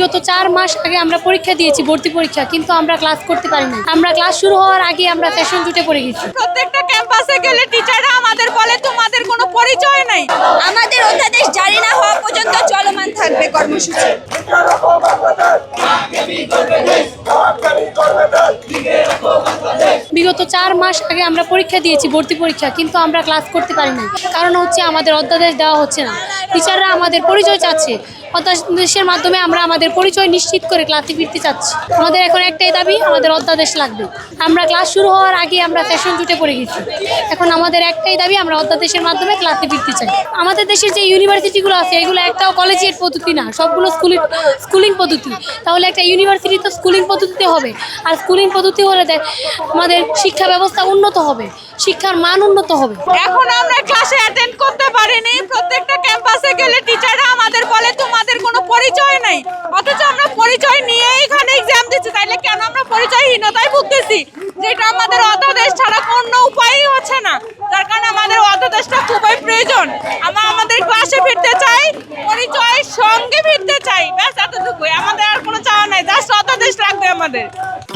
বিগত চার মাস আগে আমরা পরীক্ষা দিয়েছি ভর্তি পরীক্ষা কিন্তু আমরা ক্লাস করতে পারিনি। আমরা ক্লাস শুরু হওয়ার আগে আমরা সেশন জুটে পড়ে গেছি। প্রত্যেকটা ক্যাম্পাসে গেলে টিচাররা আমাদের বলে তোমাদের কোনো পরিচয় নাই। আমাদের অধ্যাদেশ জারি না হওয়া পর্যন্ত চলমান থাকবে কর্মসূচি। বিগত চার মাস আগে আমরা পরীক্ষা দিয়েছি, ভর্তি পরীক্ষা, কিন্তু আমরা ক্লাস করতে পারিনি কারণ হচ্ছে আমাদের অধ্যাদেশ দেওয়া হচ্ছে না। টিচাররা আমাদের পরিচয় চাচ্ছে। অধ্যাদেশের মাধ্যমে আমরা আমাদের পরিচয় নিশ্চিত করে ক্লাসে ফিরতে চাচ্ছি। আমাদের এখন একটাই দাবি, আমাদের অধ্যাদেশ লাগবে। আমরা ক্লাস শুরু হওয়ার আগে আমরা সেশন জুটে পড়ে গেছি। এখন আমাদের একটাই দাবি, আমরা অধ্যাদেশের মাধ্যমে ক্লাসে ফিরতে চাই। আমাদের দেশের যে ইউনিভার্সিটিগুলো আছে, এগুলো একটাও কলেজিয়েট পদ্ধতি না, সবগুলো স্কুলিং স্কুলিং পদ্ধতি। তাহলে একটা ইউনিভার্সিটি তো স্কুলিং পদ্ধতিতে হবে। আর স্কুলিং পদ্ধতি হলে দেখ, আমাদের শিক্ষা ব্যবস্থা উন্নত হবে, শিক্ষার মান উন্নত হবে। এখন আমরা ক্লাসে অ্যাটেন্ড করতে পারিনি, প্রত্যেকটা ক্যাম্পাসে গেলে টিচাররা আমাদের বলে, তোমাদের কোনো পরিচয় নাই। অথচ আমরা পরিচয় নিয়ে এখানে এক্সাম দিচ্ছি। তাইলে কেন আমরা পরিচয়হীনতায় ভুগতেছি? যেটা আমাদের অধ্যাদেশ ছাড়া কোনো উপায়ই হচ্ছে না। যার কারণে আমাদের অধ্যাদেশটা খুবই প্রয়োজন। আমরা আমাদের ক্লাসে ফিরতে চাই, পরিচয়ের সঙ্গে ফিরতে চাই। ব্যাস, এতটুকুই। আমাদের আর কোনো চাওয়া নাই জাস্ট অধ্যাদেশ লাগবে আমাদের।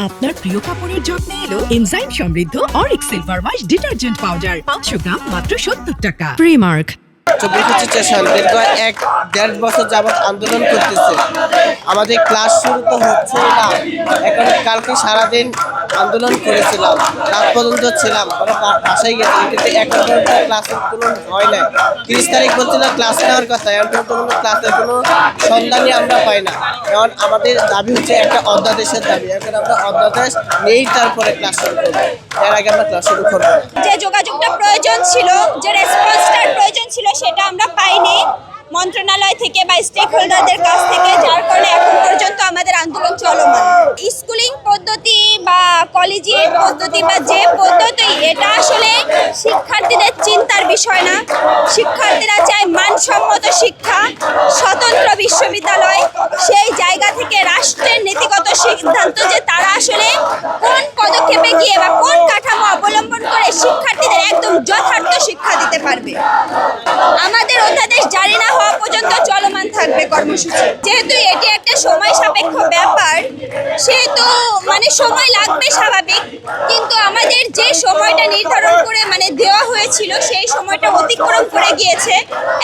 আপনার প্রিয় কাপড়ের যত্নে এলো এনজাইম সমৃদ্ধ Arik silver wash detergent powder. পাঁচশো গ্রাম মাত্র সত্তর টাকা। প্রিমার্ক চব্বিশ স্টেশন দীর্ঘ এক দেড় বছর যাবৎ আন্দোলন করতেছে। আমাদের ক্লাস শুরু তো হচ্ছে না। এখন কালকে সারাদিন আন্দোলন করেছিলাম। রাত পর্যন্ত ছিলাম বাসায় গেছিলাম কিন্তু এখন পর্যন্ত ক্লাসের কোনো হয় নাই। তিরিশ তারিখ বলছিল ক্লাস নেওয়ার কথা, এখন পর্যন্ত ক্লাসের কোনো সন্ধানই আমরা পাই না। এখন আমাদের দাবি হচ্ছে একটা অধ্যাদেশের দাবি। এখন আমরা অধ্যাদেশ নেই, তারপরে ক্লাস শুরু করব। এর আগে আমরা ক্লাস শুরু করব যে যোগাযোগটা প্রয়োজন ছিল, যে রেসপন্সটার প্রয়োজন ছিল, সেটা আমরা মন্ত্রণালয় থেকে বা স্টেক হোল্ডারদের কাছ থেকে, যার কারণে এখন পর্যন্ত আমাদের আন্দোলন চলমান। স্কুলিং পদ্ধতি বা কলেজিয়েট পদ্ধতি বা যে পদ্ধতি, এটা আসলে শিক্ষার্থীদের চিন্তার বিষয় না। শিক্ষার্থীরা চায় মানসম্মত শিক্ষা, স্বতন্ত্র বিশ্ববিদ্যালয়। সেই জায়গা থেকে রাষ্ট্রের নীতিগত সিদ্ধান্ত যে তারা আসলে কোন পদক্ষেপে গিয়ে বা কোন কাঠামো অবলম্বন করে শিক্ষার্থীদের একদম যথার্থ শিক্ষা দিতে পারবে আমাদের অধ্যাদেশ জারি না হওয়া পর্যন্ত চলমান থাকবে কর্মসূচি। যেহেতু এটি একটা সময় সাপেক্ষ ব্যাপার, সেহেতু মানে সময় লাগবে স্বাভাবিক, কিন্তু আমাদের যে সময়টা নির্ধারণ করে মানে দেওয়া হয়েছিল, সেই সময়টা অতিক্রম করে গিয়েছে।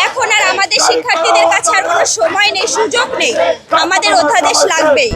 এখন আর আমাদের শিক্ষার্থীদের কাছে আর কোনো সময় নেই, সুযোগ নেই। আমাদের অধ্যাদেশ লাগবেই।